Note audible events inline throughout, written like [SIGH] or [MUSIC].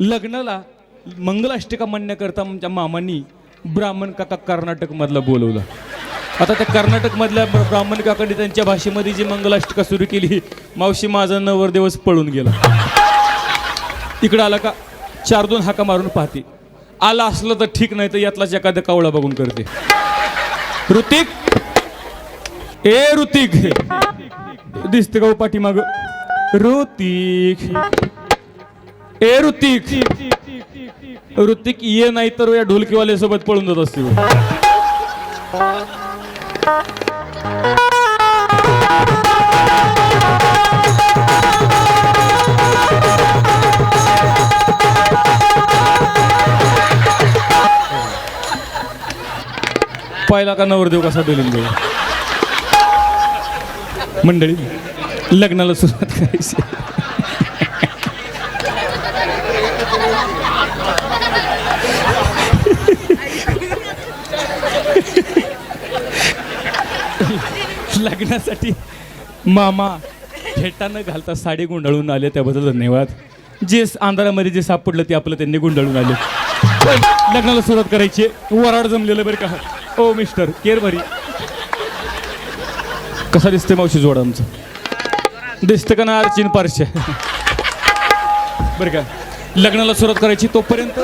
लग्नाला मंगलाष्टिका म्हणण्याकरता आमच्या मामांनी ब्राह्मण काका कर्नाटकमधलं बोलवलं. आता त्या कर्नाटकमधल्या ब्राह्मण काकांनी त्यांच्या भाषेमध्ये जी मंगलाष्टिका सुरू केली मावशी माझा नवरदेवच पळून गेला. इकडं आला का चार दोन हाका मारून पाहते. आला असलं तर ठीक नाही तर यातलाच एखादा कावळा बघून करते. ऋतिक? ए ऋतिक. दिसते का हो पाठीमाग? ऋतिक. ए ऋतिक. ऋतिक ये नाही तर या ढोलकीवाल्या सोबत पळून जात असते पहिला पाहिला का नवरदेव कसा डोलून देऊ मंडळी लग्नाला सुरुवात करायची. लग्नासाठी मामा फेटानं घालता साडी गुंडाळून आले त्याबद्दल धन्यवाद. जे अंधारामध्ये जे सापडलं ते आपलं त्यांनी गुंडाळून आले. लग्नाला सुरुवात करायची. वराड जमलेलं बरं का? ओ मिस्टर केअर भरी कसा दिसते मावशी जोड आमचं? दिसतं का ना अर्चिन पारशे? बरं का? लग्नाला सुरुवात करायची तोपर्यंत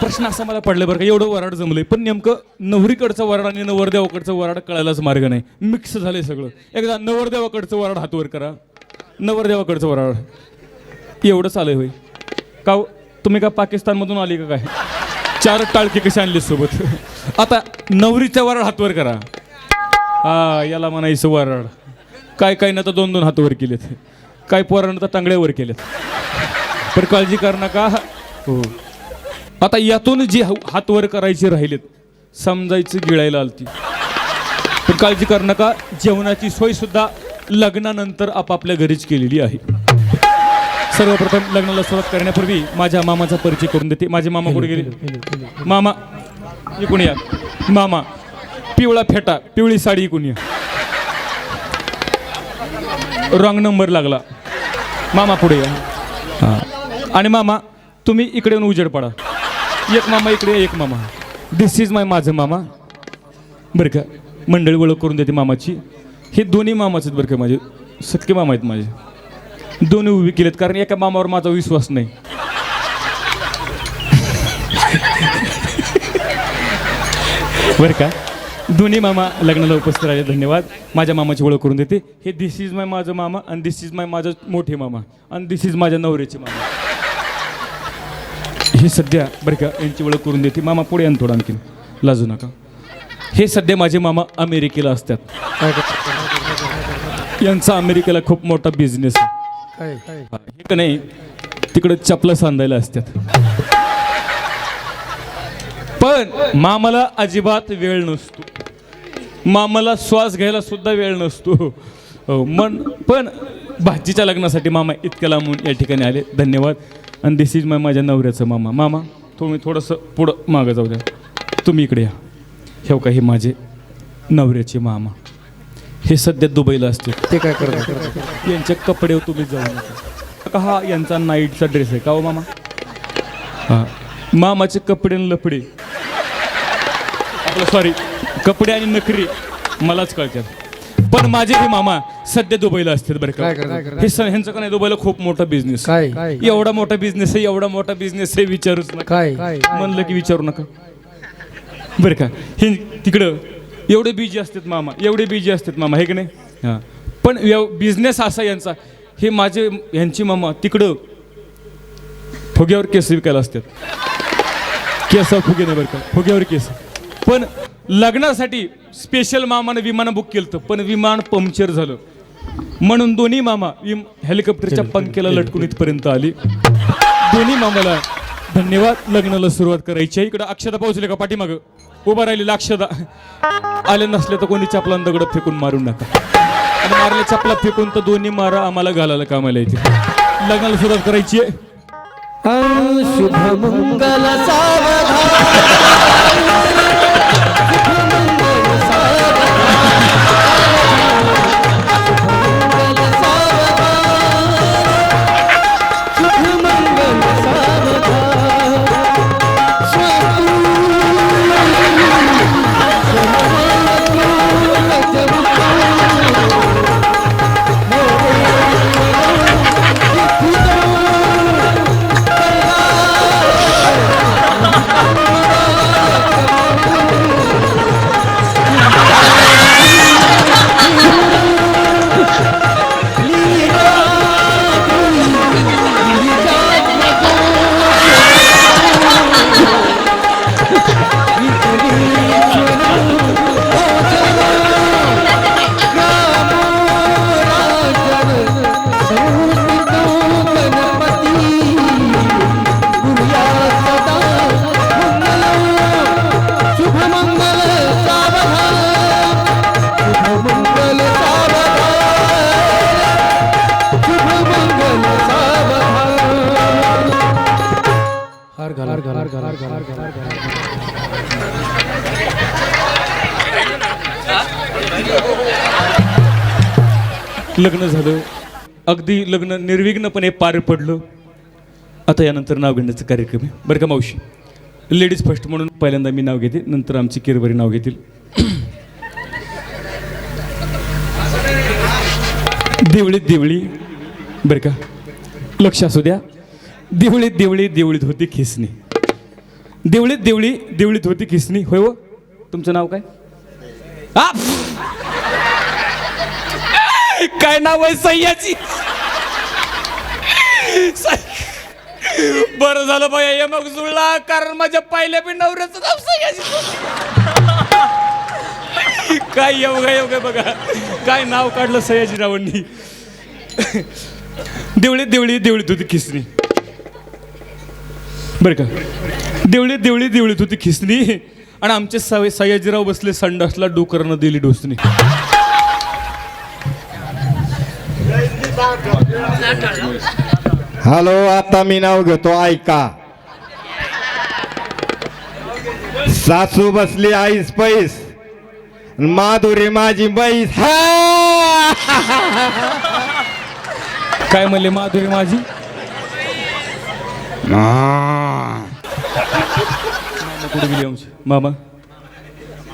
प्रश्न असा मला पडला बरं का एवढं वराड जमलंय. पण नेमकं नवरीकडचं वराड आणि नवरदेवाकडचं वराड कळायलाच मार्ग नाही. मिक्स झालंय सगळं. एकदा नवरदेवाकडचं वराड हातवर करा. नवरदेवाकडचं वराड. एवढं चालू होय. का हो? तुम्ही का पाकिस्तानमधून आली का काय? चार टाळके कसे आणले सोबत? आता नवरीचं वराड हातवर करा. हा याला म्हणायचं वराड. काय काय ना तर दोन दोन हातवर केलेत. काय पोरानं तर टांगड्यावर केलेत पण काळजी कर नका. हो. आता यातून जे हातवर हात वर करायचे राहिलेत समजायचं गिळायला आलती. पण काळजी कर नका जेवणाची सोय सुद्धा लग्नानंतर आपापल्या घरीच केलेली आहे. सर्वप्रथम लग्नाला सुरुवात करण्यापूर्वी माझ्या मामाचा परिचय करून देते. माझे मामा कुठे गेले? मामा इकून या. मामा पिवळा फेटा पिवळी साडी इकून या. रॉंग नंबर लागला. मामा पुढे या. हां. आणि मामा तुम्ही इकडे येऊन उजेड पडा. एक मामा इकडे एक मामा. दिस इज माय माझं मामा. बरं का मंडळी ओळख करून देते मामाची. हे दोन्ही मामाच आहेत बरं का माझे. सख्खे मामा आहेत माझे. दोन्ही उभी केलेत कारण एका मामावर माझा विश्वास नाही. बरं का दोन्ही मामा लग्नाला उपस्थित राहिले. धन्यवाद. माझ्या मामाची ओळख करून देते. हे दिस इज माय माझं मामा आणि दिस इज माय माझं मोठे मामा. आणि दिस इज माझ्या नवऱ्याचे मामा. हे सध्या बरं का यांची ओळख करून देते. मामा पुढे आणि थोडं आणखीन. लाजू नका. हे सध्या माझे मामा अमेरिकेला असतात. यांचा अमेरिकेला खूप मोठा बिझनेस आहे. हा, का नाही तिकडं चपला सांधायला असतात. पण मामाला अजिबात वेळ नसतो. मामाला श्वास घ्यायला सुद्धा वेळ नसतो. मन पण भाजीच्या लग्नासाठी मामा इतक्या लांबून या ठिकाणी आले. धन्यवाद. आणि दिस इज माय माझ्या नवऱ्याचं मामा. मामा तुम्ही थोडंसं पुढं मागं जाऊ द्या. तुम्ही इकडे या. हे का हे माझे नवऱ्याचे मामा. हे सध्या दुबईला असते ते काय करतात? यांच्या कपड्यावर तुम्ही जाऊ नका. का हा यांचा नाईटचा ड्रेस आहे का हो मामा? हा. मामाचे कपडे आणि लफडे. आपलं सॉरी कपडे आणि नखरी. मलाच कळतात. पण माझे हे मामा सध्या दुबईला असतात बरं काय का करतात? हे स- ह्यांचं का नाही? दुबईला खूप मोठा बिझनेस काय? एवढा मोठा बिझनेस आहे एवढा मोठा बिझनेस आहे विचारूच नका. काय? म्हणलं की विचारू नका. बरं का? हे तिकडं एवढे बिजी असतात मामा एवढे बिजी असतात मामा हे की नाही? हां. पण बिझनेस असा यांचा हे माझे ह्यांची मामा तिकडं फुग्यावर केस विकायला असतात. केस फुगे नाही बरं का? फुग्यावर केस. पण लग्नासाठी स्पेशल मामानं विमान बुक केलं होतं, पण विमान पंक्चर झालं. म्हणून दोन्ही मामा विम हेलिकॉप्टरच्या पंख्याला लटकून इथपर्यंत आली. दोन्ही मामाला धन्यवाद. लग्नाला सुरुवात करायची आहे. इकडं अक्षता पोहोचले का पाठीमागं? उभा राहिलेला अक्षता आले नसले तर कोणी चपलान दगड फेकून मारून नका. आणि मारले चपला फेकून तर दोन्ही मारा आम्हाला घालायला कामाला येते लग्नाला सुरुवात करायची आहे. लग्न झालं. अगदी लग्न निर्विघ्नपणे पार पडलं. आता यानंतर नाव घेण्याचा कार्यक्रम आहे. बरं का मावशी? लेडीज फर्स्ट म्हणून पहिल्यांदा मी नाव घेते नंतर आमची किरभरी नाव घेतील. [CLEARS THROAT] देवळीत देवळी. बरं का? लक्ष असू द्या. दिवळी देवळी देवळीत होती खिसणी. देवळीत देवळी देवळीत होती खिसणी. होय हो? तुमचं नाव काय? काय नाव आहे सह्याची? बरं झालं बाया हे मग जुळला कारण माझ्या पहिल्या बी नवऱ्याचं नाव सह्याची. काय योग योगा बघा. काय नाव काढलं सयाजीरावांनी दिवळीत देवळी देवळीत होती खिसणी. बरं का. देवळीत देवळी देवळीत होती खिसणी. आणि आमचे सवय सयाजीराव बसले संडासला डोकरनं दिली डोसणी. हॅलो आता मी नाव घेतो ऐका. सासू बसली आईस पैस. माधुरी माझी बैस. काय म्हणले माधुरी माझी? कुठे गेली आमची मामा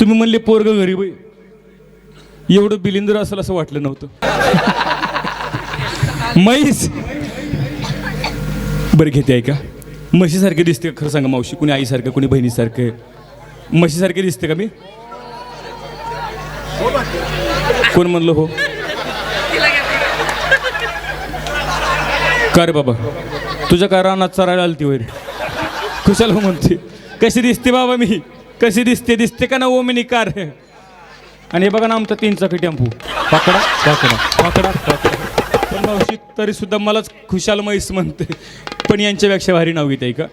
तुम्ही म्हणले पोरग गरीब आहे एवढं बिलिंदर असेल असं वाटलं नव्हतं. म्हैस. बरं घेते ऐका. म्हशीसारखे दिसते का? खरं सांगा मावशी कुणी आईसारखं कुणी बहिणीसारखं? म्हशीसारखे दिसते का मी? कोण म्हणलं हो? का रे बाबा? तुझ्या काय रानात चरायला आलती वैर कुशाला म्हणते. कशी दिसते बाबा मी? कशी दिसते? दिसते का ना ओमिनी कार? आणि हे बघा ना आमचा तीन चाकी टेम्पो. पकडा पकडा. पकडा पकडा. पण मावशी तरी सुद्धा मलाच खुशाल म्हैस म्हणते. पण यांच्यापेक्षा भारी नाव घेते का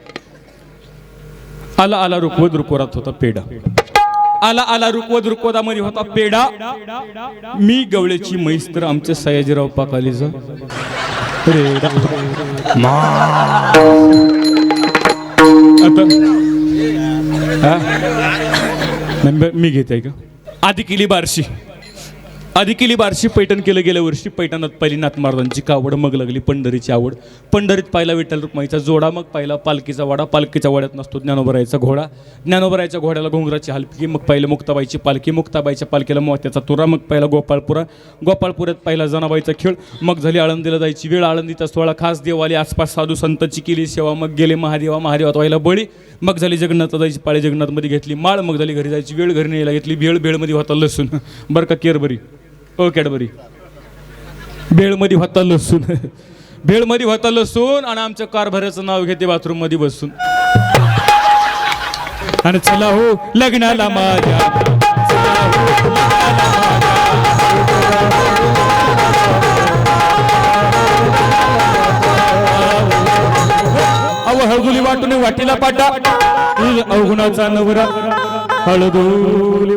आला आला रुकवत रुकवरात होता पेडा आला आला रुकवत रुकवतामध्ये होता पेडा मी गवळ्याची म्हैस तर आमच्या सयाजीराव पाकालीचा. हा? मी घेते का? आधी केली बारशी. आधी केली बारशी पैठण केलं गेल्या वर्षी पैठणात पहिली महाराजांची कावड मग लागली पंढरीची आवड. पंढरीत पाहिला विठ्ठल रुक्माईचा जोडा मग पाहिला पालखीचा वाडा. पालखीच्या वाड्यात नसतो ज्ञानोबरायचा घोडा. ज्ञानोबरायच्या घोड्याला घोंगराची हलकी मग पाहिलं मुक्ताबाईची पालखी. मुक्ताबाईच्या पालखीला मोत्याचा तुरा मग पाहिला गोपाळपुरा. गोपाळपुऱ्यात पहिला जनाबाईचा खेळ मग झाली आळंदीला जायची वेळ. आळंदीचा सोहळा खास देवाली आसपास साधू संतची केली सेवा मग गेले महादेवा. महादेवात व्हायला बळी. मग झाली जगन्नाथ जायची पाळी. जगन्नाथमध्ये घेतली माळ मग झाली घरी जायची वेळ घरी न्यायला घेतली भेळ. भेळमध्ये होता लसूण. बरं का केरबरी ओ कॅडबरी. भेळमध्ये होता लसूण. भेळमध्ये होता लसूण आणि आमच्या कारभाराचं नाव घेते बाथरूममध्ये बसून. आणि चला हो लग्नाला माझ्या. अव हळदुली वाटून वाटीला पाटा. अवगुणाचा नवरा. हळदुली